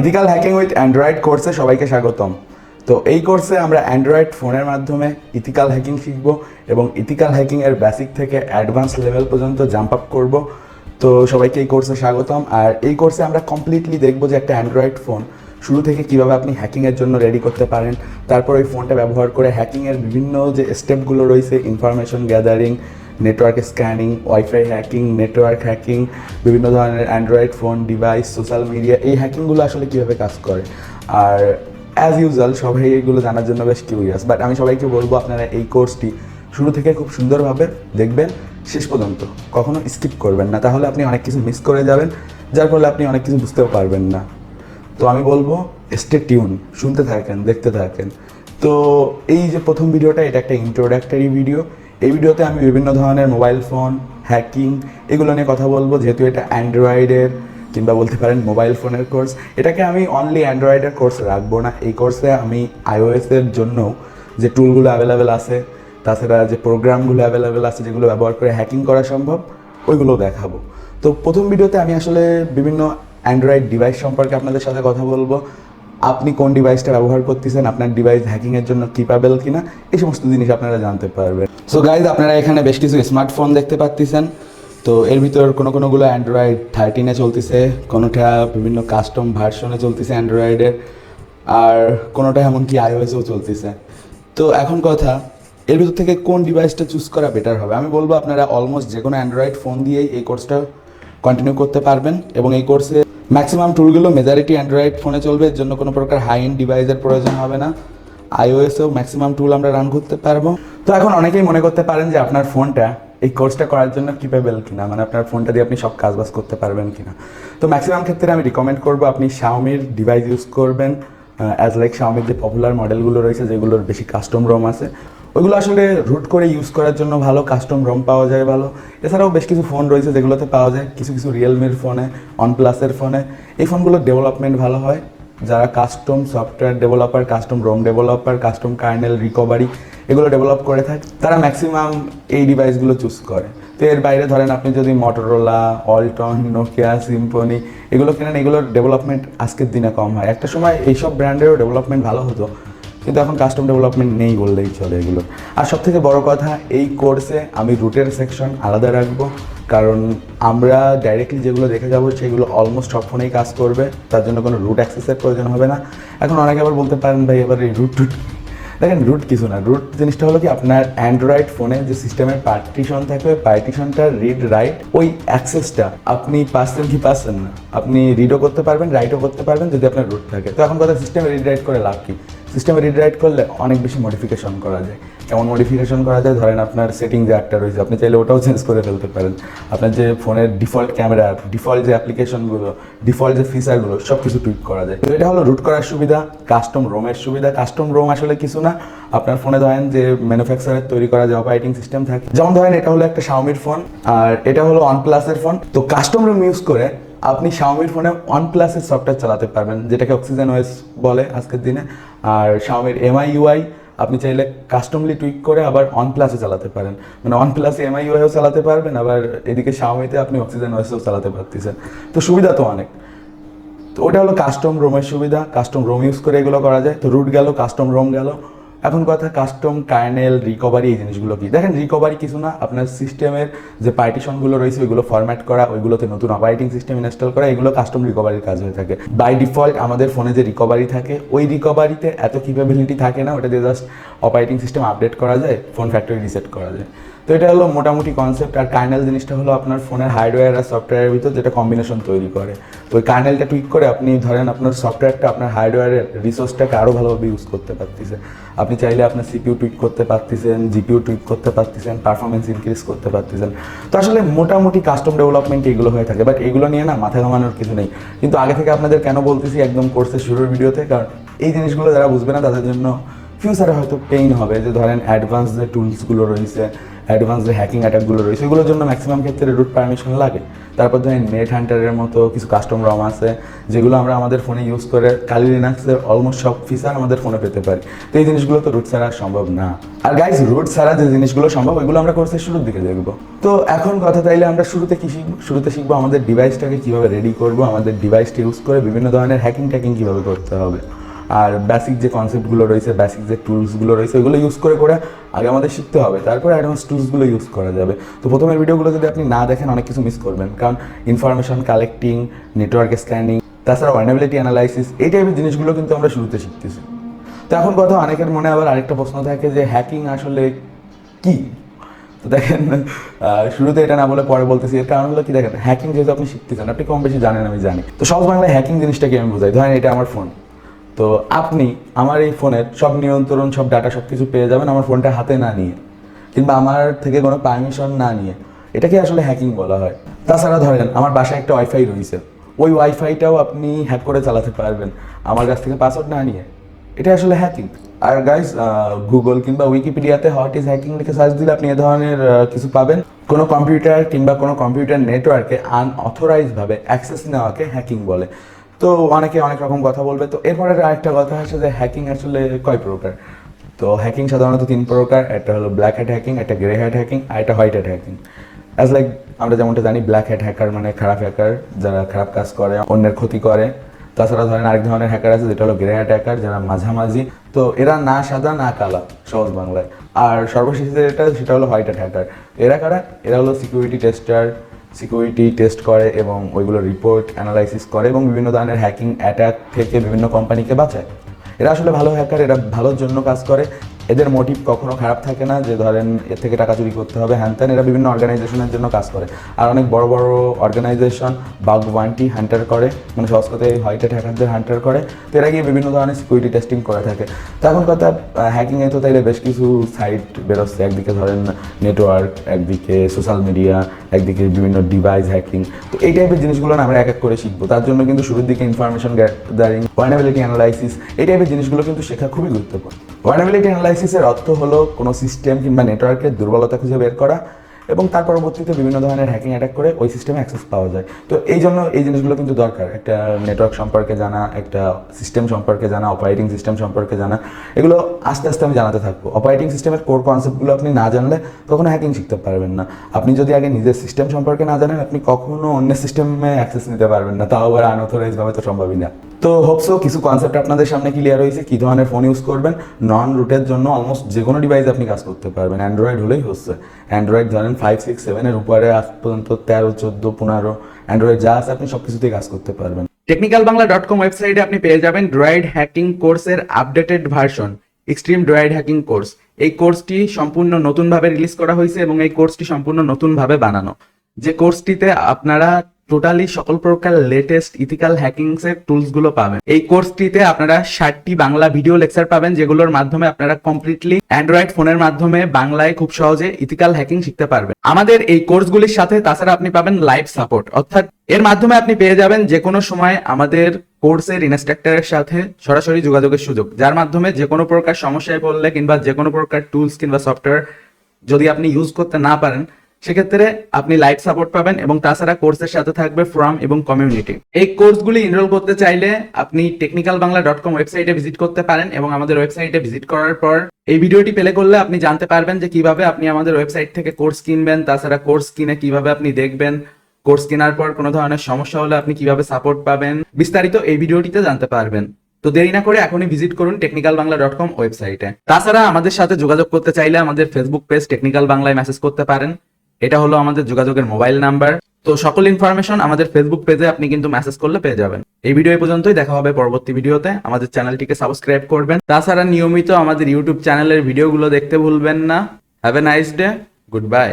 Ethical hacking with Android কোর্সে সবাইকে স্বাগতম। তো এই কোর্সে আমরা অ্যান্ড্রয়েড ফোনের মাধ্যমে ইথিক্যাল হ্যাকিং শিখব এবং ইথিক্যাল হ্যাকিং এর বেসিক থেকে অ্যাডভান্স লেভেল পর্যন্ত জাম্প আপ করব। তো সবাইকে এই কোর্সে স্বাগতম। আর এই কোর্সে আমরা কমপ্লিটলি দেখব যে একটা অ্যান্ড্রয়েড ফোন শুরু থেকে কীভাবে আপনি হ্যাকিংয়ের জন্য রেডি করতে পারেন। তারপর ওই ফোনটা ব্যবহার করে হ্যাকিংয়ের বিভিন্ন যে স্টেপগুলো রয়েছে information gathering network scanning wifi hacking network hacking বিভিন্ন ধরনের android phone device social media এই হ্যাকিংগুলো আসলে কীভাবে কাজ করে? আর অ্যাজ ইউজুয়াল সবাই এগুলো জানার জন্য বেশ কিউরিয়াস বাট আমি সবাইকে বলব আপনারা এই কোর্সটি শুরু থেকে খুব সুন্দরভাবে দেখবেন, শেষ পর্যন্ত কখনো স্কিপ করবেন না, তাহলে আপনি অনেক কিছু মিস করে যাবেন, যার ফলে আপনি অনেক কিছু বুঝতেও পারবেন না। তো আমি বলব স্টে টিউন শুনতে থাকেন, দেখতে থাকেন। তো এই যে প্রথম ভিডিওটা এটা একটা ইন্ট্রোডাক্টরি ভিডিও এই ভিডিওতে আমি বিভিন্ন ধরনের মোবাইল ফোন হ্যাকিং এগুলো নিয়ে কথা বলব। যেহেতু এটা অ্যান্ড্রয়েডের কিংবা বলতে পারেন মোবাইল ফোনের কোর্স এটাকে আমি অনলি অ্যান্ড্রয়েডের কোর্স রাখব না। এই কোর্সে আমি আইওএসের জন্য যে টুলগুলো অ্যাভেলেবেল আছে, তাছাড়া যে প্রোগ্রামগুলো অ্যাভেলেবেল আছে, যেগুলো ব্যবহার করে হ্যাকিং করা সম্ভব ওইগুলো দেখাবো। তো প্রথম ভিডিওতে আমি আসলে বিভিন্ন অ্যান্ড্রয়েড ডিভাইস সম্পর্কে আপনাদের সাথে কথা বলব। আপনি কোন ডিভাইসটা ব্যবহার করতেছেন, আপনার ডিভাইস হ্যাকিংয়ের জন্য কিপাবেল কিনা, এই সমস্ত জিনিস আপনারা জানতে পারবেন। সো গাইজ আপনারা এখানে বেশ কিছু স্মার্টফোন দেখতে পাচ্ছেন তো এর ভিতর কোনো কোনোগুলো অ্যান্ড্রয়েড থার্টিনে চলতেছে, কোনোটা বিভিন্ন কাস্টম ভার্সনে চলতেছে অ্যান্ড্রয়েডের আর কোনোটা এমনকি আইওএসও চলতেছে। তো এখন কথা, এর ভিতর থেকে কোন ডিভাইসটা চুজ করা বেটার হবে? আমি বলব আপনারা অলমোস্ট যে কোনো অ্যান্ড্রয়েড ফোন দিয়েই এই কোর্সটা কন্টিনিউ করতে পারবেন, এবং এই কোর্সে ম্যাক্সিমাম টুলগুলো মেজরিটি অ্যান্ড্রয়েড ফোনে চলবে, এর জন্য কোনো প্রকার হাই এন্ড ডিভাইসের প্রয়োজন হবে না। আইওএসেও ম্যাক্সিমাম টুল আমরা রান করতে পারব। তো এখন অনেকেই মনে করতে পারেন যে আপনার ফোনটা এই কোর্সটা করার জন্য কিপেবল কিনা? মানে আপনার ফোনটা দিয়ে আপনি সব কাজবাজ করতে পারবেন কিনা? তো ম্যাক্সিমাম ক্ষেত্রে আমি রিকমেন্ড করব আপনি শাওমির ডিভাইস ইউজ করবেন অ্যাজ লাইক শাওমির যে পপুলার মডেলগুলো রয়েছে, যেগুলোর বেশি কাস্টম রোম আছে। ওইগুলো আসলে রুট করে ইউজ করার জন্য ভালো কাস্টম রোম পাওয়া যায় ভালো। এছাড়াও বেশ কিছু ফোন রয়েছে যেগুলোতে পাওয়া যায়। কিছু কিছু রিয়েলমির ফোনে অনপ্লাসের ফোনে এই ফোনগুলোর ডেভেলপমেন্ট ভালো হয়। যারা custom software developer custom ROM developer custom kernel recovery এগুলো ডেভেলপ করে থাকে, তারা ম্যাক্সিমাম এই ডিভাইসগুলো চুজ করে। তো এর বাইরে ধরেন আপনি যদি মটোরোলা অল্টন নোকিয়া সিম্পনি এগুলো কেনেন, এগুলোর ডেভেলপমেন্ট আজকের দিনে কম হয়। একটা সময় এইসব ব্র্যান্ডেরও ডেভেলপমেন্ট ভালো হতো, কিন্তু এখন কাস্টম ডেভেলপমেন্ট নেই বললেই চলে এগুলো। আর সব থেকে বড় কথা, এই কোর্সে আমি রুটের সেকশন আলাদা রাখব। কারণ আমরা ডাইরেক্টলি যেগুলো দেখে যাব, সেগুলো অলমোস্ট সব ফোনেই কাজ করবে। তার জন্য কোনো রুট অ্যাক্সেসের প্রয়োজন হবে না। এখন অনেকে আবার বলতে পারেন, ভাই, এবার এই রুট টুট দেখেন রুট কিছু না। রুট জিনিসটা হলো কি, আপনার অ্যান্ড্রয়েড ফোনে যে সিস্টেমের পার্টিশন থাকবে পার্টিশনটা রিড রাইট ওই অ্যাক্সেসটা আপনি পাচ্ছেন কি পাচ্ছেন না। আপনি রিডও করতে পারবেন রাইটও করতে পারবেন যদি আপনার রুট থাকে। তো এখন কথা সিস্টেমে রিড রাইট করে লাভ কি? সিস্টেমে রিড রাইট করলে অনেক বেশি মডিফিকেশন করা যায়। কেমন মডিফিকেশন করা যায়, ধরেন আপনার সেটিং যে একটা রয়েছে, আপনি চাইলে ওটাও চেঞ্জ করে ফেলতে পারেন। আপনার যে ফোনের ডিফল্ট ক্যামেরা ডিফল্ট যে অ্যাপ্লিকেশনগুলো ডিফল্ট যে ফিচারগুলো সব কিছু টুইট করা যায়। তো এটা হলো রুট করার সুবিধা কাস্টম রোমের সুবিধা। কাস্টম রোম আসলে কিছু না, আপনার ফোনে ধরেন যে ম্যানুফ্যাকচারের তৈরি করা যে অপারেটিং সিস্টেম থাকে। যেমন ধরেন এটা হলো একটা শাওমির ফোন আর এটা হলো ওয়ানপ্লাসের ফোন তো কাস্টম রোম ইউজ করে আপনি শাওমির ফোনে ওয়ান প্লাসের সফটওয়্যার চালাতে পারবেন, যেটাকে অক্সিজেন ওয়েস বলে আজকের দিনে। আর শাওমির এমআই ইউআই আপনি চাইলে কাস্টমলি টুইক করে আবার অন প্লাসে চালাতে পারেন। মানে ওয়ান প্লাসে এমআই ইউআইও চালাতে পারবেন, আবার এদিকে শাওমিতে আপনি অক্সিজেন ওয়েসও চালাতে পারতেছেন। তো সুবিধা তো অনেক। তো ওটা হলো কাস্টম রোমের সুবিধা। কাস্টম রোম ইউজ করে এগুলো করা যায়। তো রুট গেল কাস্টম রোম গেল। এখন কথা কাস্টম কার্নেল রিকভারি এই জিনিসগুলো কি? দেখেন রিকভারি কিছু না, আপনার সিস্টেমের যে পার্টিশনগুলো রয়েছে, ওইগুলো ফরম্যাট করা, ওইগুলোতে নতুন অপারেটিং সিস্টেম ইনস্টল করা, এগুলো কাস্টম রিকভারির কাজ হয়ে থাকে। বাই ডিফল্ট আমাদের ফোনে যে রিকভারি থাকে, ওই রিকভারিতে এত ক্যাপাবিলিটি থাকে না ওটা দিয়ে জাস্ট অপারেটিং সিস্টেম আপডেট করা যায় ফোন ফ্যাক্টরি রিসেট করা যায়। তো এটা হলো মোটামুটি কনসেপ্ট আর কার্নেল জিনিসটা হলো আপনার ফোনের হার্ডওয়্যার আর সফটওয়্যারের ভিতর যেটা কম্বিনেশন তৈরি করে। তো ওই কার্নেলটা টুইক করে আপনি ধরেন আপনার সফটওয়্যারটা আপনার হার্ডওয়্যারের রিসোর্সটাকে আরও ভালোভাবে ইউজ করতে পারতেছে আপনি চাইলে আপনার সিপিউ টুইক করতে পারতেছেন জিপিউ টুইক করতে পারতেছেন পারফরমেন্স ইনক্রিজ করতে পারতেছেন। তো আসলে মোটামুটি কাস্টম ডেভেলপমেন্ট এগুলো হয়ে থাকে বাট এগুলো নিয়ে না মাথা ঘামানোর কিছু নেই। কিন্তু আগে থেকে আপনাদের কেন বলতেছি একদম কোর্সের শুরুর ভিডিওতে, কারণ এই জিনিসগুলো যারা বুঝবে না, তাদের জন্য ফিউচারে হয়তো পেইন হবে। যে ধরেন অ্যাডভান্স যে টুলসগুলো রয়েছে অ্যাডভান্স যে হ্যাকিং অ্যাটাকগুলো রয়েছে, এগুলোর জন্য ম্যাক্সিমাম ক্ষেত্রে রুট পারমিশন লাগে। তারপর ধরেন নেট হান্টারের মতো কিছু কাস্টম রম আছে, যেগুলো আমরা আমাদের ফোনে ইউজ করে কালি লিনাক্সের অলমোস্ট সব ফিচার আমাদের ফোনে পেতে পারি। তো এই জিনিসগুলো তো রুট ছাড়া সম্ভব না। আর গাইজ রুট ছাড়া যে জিনিসগুলো সম্ভব ওইগুলো আমরা কোর্সের শুরুর দিকে দেখব। তো এখন কথা তাইলে আমরা শুরুতে কি শিখব? শুরুতে শিখব আমাদের ডিভাইসটাকে কীভাবে রেডি করব, আমাদের ডিভাইসটা ইউজ করে বিভিন্ন ধরনের হ্যাকিং ট্যাকিং কীভাবে করতে হবে। আর বেসিক যে কনসেপ্টগুলো রয়েছে বেসিক যে টুলসগুলো রয়েছে, ওইগুলো ইউজ করে করে আগে আমাদের শিখতে হবে। তারপরে অ্যাডভান্স টুলসগুলো ইউজ করা যাবে। তো প্রথমের ভিডিওগুলো যদি আপনি না দেখেন, অনেক কিছু মিস করবেন। কারণ ইনফরমেশন কালেক্টিং নেটওয়ার্ক স্ক্যানিং তাছাড়া ওয়ার্নেবিলিটি অ্যানালাইসিস এই টাইপের জিনিসগুলো কিন্তু আমরা শুরুতে শিখতেছি। তো এখন কথা, অনেকের মনে আবার আরেকটা প্রশ্ন থাকে যে হ্যাকিং আসলে কি? তো দেখেন শুরুতে এটা না বলে পরে বলতেছি। এর কারণ হলো কি দেখেন হ্যাকিং যেহেতু আপনি শিখতে চান, আপনি কম বেশি জানেন, আমি জানি। তো সহজ বাংলায় হ্যাকিং জিনিসটাকে আমি বোঝাই। ধরেন এটা আমার ফোন তো আপনি আমার এই ফোনের সব নিয়ন্ত্রণ, সব ডাটা সব কিছু পেয়ে যাবেন আমার ফোনটা হাতে না নিয়ে, কিংবা আমার থেকে কোনো পারমিশন না নিয়ে। এটাকে আসলে হ্যাকিং বলা হয়। তাছাড়া ধরেন, আমার বাসায় একটা ওয়াইফাই রয়েছে। ওই ওয়াইফাইটাও আপনি হ্যাক করে চালাতে পারবেন, আমার কাছ থেকে পাসওয়ার্ড না নিয়ে। এটা আসলে হ্যাকিং আর গাইস গুগল কিংবা উইকিপিডিয়াতে হট ইজ হ্যাকিং লিখে সার্চ দিলে আপনি এ ধরনের কিছু পাবেন। কোনো কম্পিউটার কিংবা কোনো কম্পিউটার নেটওয়ার্কে আনঅথরাইজ ভাবে অ্যাক্সেস নেওয়াকে হ্যাকিং বলে। তো অনেকে অনেক রকম কথা বলবে। তো এরপরে আরেকটা কথা আছে যে হ্যাকিং আসলে কয় প্রকার? তো হ্যাকিং সাধারণত তিন প্রকার, একটা হলো ব্ল্যাক হ্যাট হ্যাকিং একটা গ্রে হ্যাট হ্যাকিং আর একটা white hat hacking as like আমরা যেমনটা জানি ব্ল্যাক হ্যাট হ্যাকার মানে খারাপ হ্যাকার যারা খারাপ কাজ করে, অন্যের ক্ষতি করে। তাছাড়া ধরেন আরেক ধরনের হ্যাকার আছে, যেটা হলো গ্রে হ্যাট হ্যাকার যারা মাঝামাঝি। তো এরা না সাদা, না কালা, সহজ বাংলায়। আর সর্বশেষ যেটা, সেটা হলো হোয়াইট হ্যাট হ্যাকার এরা কারা? এরা হলো সিকিউরিটি টেস্টার সিকিউরিটি টেস্ট করে এবং ওইগুলো রিপোর্ট, অ্যানালাইসিস করে এবং বিভিন্ন ধরনের হ্যাকিং, অ্যাটাক থেকে বিভিন্ন কোম্পানিকে বাঁচায়। এরা আসলে ভালো হ্যাকার, এরা ভালোর জন্য কাজ করে। এদের মোটিভ কখনো খারাপ থাকে না যে ধরেন এর থেকে টাকা চুরি করতে হবে। হ্যান ত্যান এরা বিভিন্ন অর্গানাইজেশনের জন্য কাজ করে। আর অনেক বড় বড় অর্গানাইজেশন বাগ ওয়ানটি হান্টার করে মানে সহজ কথা হোয়াইট হ্যাকারদের হান্টার করে। তো এরা গিয়ে বিভিন্ন ধরনের সিকিউরিটি টেস্টিং করে থাকে। তো এখন কথা হ্যাকিংয়ে তো তাইলে বেশ কিছু সাইট বেরোচ্ছে। একদিকে ধরেন নেটওয়ার্ক একদিকে সোশ্যাল মিডিয়া একদিকে বিভিন্ন ডিভাইস হ্যাকিং তো এই টাইপের জিনিসগুলো আমরা এক এক করে শিখব। তার জন্য কিন্তু শুরুর দিকে ইনফরমেশন গ্যাদারিং ওয়ার্নেবিলিটি অ্যানালাইসিস এই টাইপের জিনিসগুলো কিন্তু শেখা খুবই গুরুত্বপূর্ণ। ওয়ার্নেবিলিটি অ্যানালাইসিসের অর্থ হলো কোনো সিস্টেম কিংবা নেটওয়ার্কের দুর্বলতা খুঁজে বের করা এবং তার পরবর্তীতে বিভিন্ন ধরনের হ্যাকিং অ্যাটাক করে ওই সিস্টেমে অ্যাক্সেস পাওয়া যায়। তো এই জন্য এই জিনিসগুলো কিন্তু দরকার। একটা নেটওয়ার্ক সম্পর্কে জানা, একটা সিস্টেম সম্পর্কে জানা অপারেটিং সিস্টেম সম্পর্কে জানা, এগুলো আস্তে আস্তে আমি জানাতে থাকব। অপারেটিং সিস্টেমের কোর কনসেপ্টগুলো আপনি না জানলে কখনো হ্যাকিং শিখতে পারবেন না। আপনি যদি আগে নিজের সিস্টেম সম্পর্কে না জানেন, আপনি কখনো অন্য সিস্টেমে অ্যাক্সেস নিতে পারবেন না। তাও আবার আনঅথরাইজ ভাবে তো সম্ভবই না। তো হোপসো কিছু কনসেপ্ট আপনাদের সামনে ক্লিয়ার হয়েছে, কী ধরনের ফোন ইউজ করবেন নন রুটের জন্য অলমোস্ট যে কোনো ডিভাইস আপনি কাজ করতে পারবেন অ্যান্ড্রয়েড হলেই হচ্ছে। অ্যান্ড্রয়েড ধরেন ফাইভ সিক্স সেভেনের উপরে আজ পর্যন্ত তেরো, চোদ্দ, পনেরো অ্যান্ড্রয়েড যা আছে আপনি সব কিছুতেই কাজ করতে পারবেন। টেকনিক্যাল বাংলা ডট কম ওয়েবসাইটে আপনি পেয়ে যাবেন ড্রয়েড হ্যাকিং কোর্সের updated version extreme droid hacking course এই কোর্সটি সম্পূর্ণ নতুনভাবে রিলিজ করা হয়েছে এবং এই কোর্সটি সম্পূর্ণ নতুনভাবে বানানো। যে কোর্সটিতে আপনারা টোটালি সকল প্রকার লেটেস্ট ইথিক্যাল হ্যাকিংস এর টুলসগুলো পাবেন। এই কোর্সটিতে আপনারা ষাটটি বাংলা ভিডিও লেকচার পাবেন, যেগুলোর মাধ্যমে আপনারা কমপ্লিটলি অ্যান্ড্রয়েড ফোনের মাধ্যমে বাংলায় খুব সহজে ইথিক্যাল হ্যাকিং শিখতে পারবেন। আমাদের এই কোর্সগুলির সাথে তাছাড়া আপনি পাবেন লাইভ সাপোর্ট অর্থাৎ এর মাধ্যমে আপনি পেয়ে যাবেন যে কোনো সময় আমাদের কোর্সের ইনস্ট্রাক্টরের সাথে সরাসরি যোগাযোগের সুযোগ, যার মাধ্যমে যে কোনো প্রকার সমস্যায় পড়লে কিংবা যে কোনো প্রকার টুলস কিংবা সফটওয়্যার যদি আপনি ইউজ করতে না পারেন সেক্ষেত্রে আপনি লাইভ সাপোর্ট পাবেন এবং তাছাড়া কোর্সের সাথে থাকবে ফোরাম এবং কমিউনিটি এই কোর্সগুলি এনরোল করতে চাইলে আপনি টেকনিক্যাল বাংলা ডট কম ওয়েবসাইটে ভিজিট করতে পারেন এবং আমাদের ওয়েবসাইটে ভিজিট করার পর এই ভিডিওটি পেলে করলে আপনি জানতে পারবেন যে কীভাবে আপনি আমাদের ওয়েবসাইট থেকে কোর্স কিনবেন, তাছাড়া কোর্স কিনে কীভাবে আপনি দেখবেন। কোর্স কেনার পর কোনো ধরনের সমস্যা হলে আপনি কীভাবে সাপোর্ট পাবেন, বিস্তারিত এই ভিডিওটিতে জানতে পারবেন। তো দেরি না করে এখনই ভিজিট করুন টেকনিক্যাল বাংলা ডট কম ওয়েবসাইটে তাছাড়া আমাদের সাথে যোগাযোগ করতে চাইলে আমাদের ফেসবুক পেজ টেকনিক্যাল বাংলায় মেসেজ করতে পারেন। এটা হলো আমাদের যোগাযোগের মোবাইল নাম্বার। তো সকল ইনফরমেশন আমাদের ফেসবুক পেজে আপনি কিন্তু মেসেজ করলে পেয়ে যাবেন। এই ভিডিও পর্যন্তই। দেখা হবে পরবর্তী ভিডিওতে আমাদের চ্যানেলটিকে সাবস্ক্রাইব করবেন। তাছাড়া নিয়মিত আমাদের ইউটিউব চ্যানেলের ভিডিওগুলো দেখতে ভুলবেন না। Have a nice day goodbye